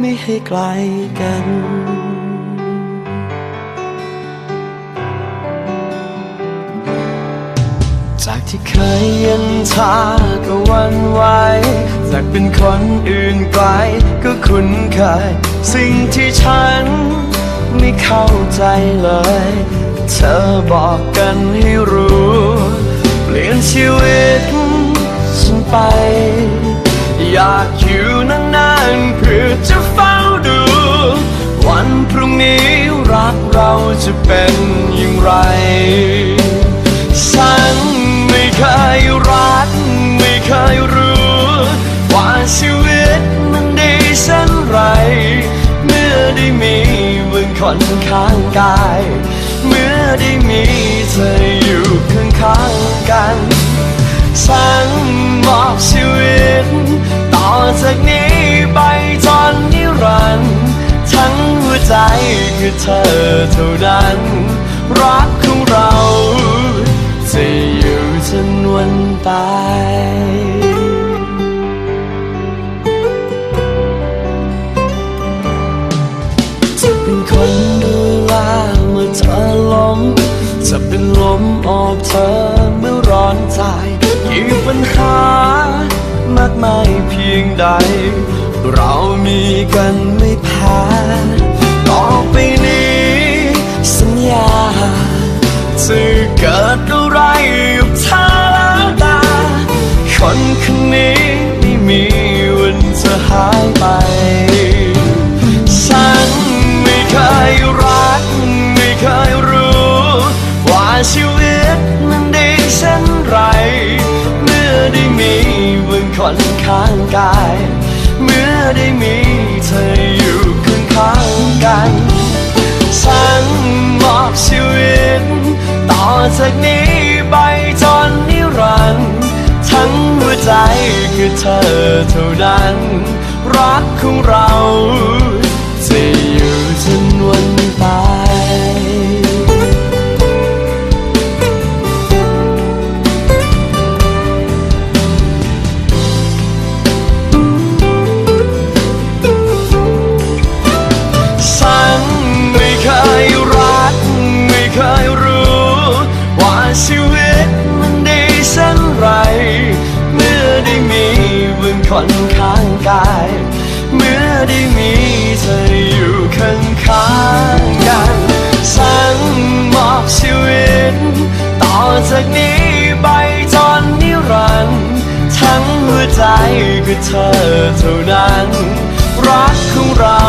ไม่ให้ไกลกัน จากที่เคยเย็นชาก็วันไหวจากเป็นคนอื่นไกลก็คุ้นเคย สิ่งที่ฉันไม่เข้าใจเลย เธอบอกกันให้รู้ เปลี่ยนชีวิตฉันไป อยากอยู่นานๆเพื่อจะเฝ้าดู วันพรุ่งนี้รักเราจะเป็นอย่างไร ฉันไม่เคยรัก ไม่เคยรู้ ว่าชีวิตมันดีเช่นไร เมื่อได้มีมึงคนข้างกาย เมื่อได้มี จากนี้ไปจนนิรันดร์ทั้งหัวใจคือเธอเท่านั้น รักของเราจะอยู่จนวันตายจะเป็นคนดูแลเมื่อเธอล้มจะเป็นลมออกเธอเมื่อร้อนใจกี่ปัญหา มากมายเพียงใด เรามีกันไม่แพ้ มึงคนข้างกาย เมื่อได้มีเธออยู่ข้างข้างกัน ฉันมอบชีวิต ต่อจากนี้ไปจนนิรันดร์ทั้งหัวใจคือเธอเท่านั้น รักของเรา ฝันข้างกาย เมื่อได้มีเธออยู่ข้างข้างกันฉันมอบชีวิต ต่อจากนี้ไปจนนิรันด์ทั้งหัวใจคือเธอเท่านั้น รักของเรา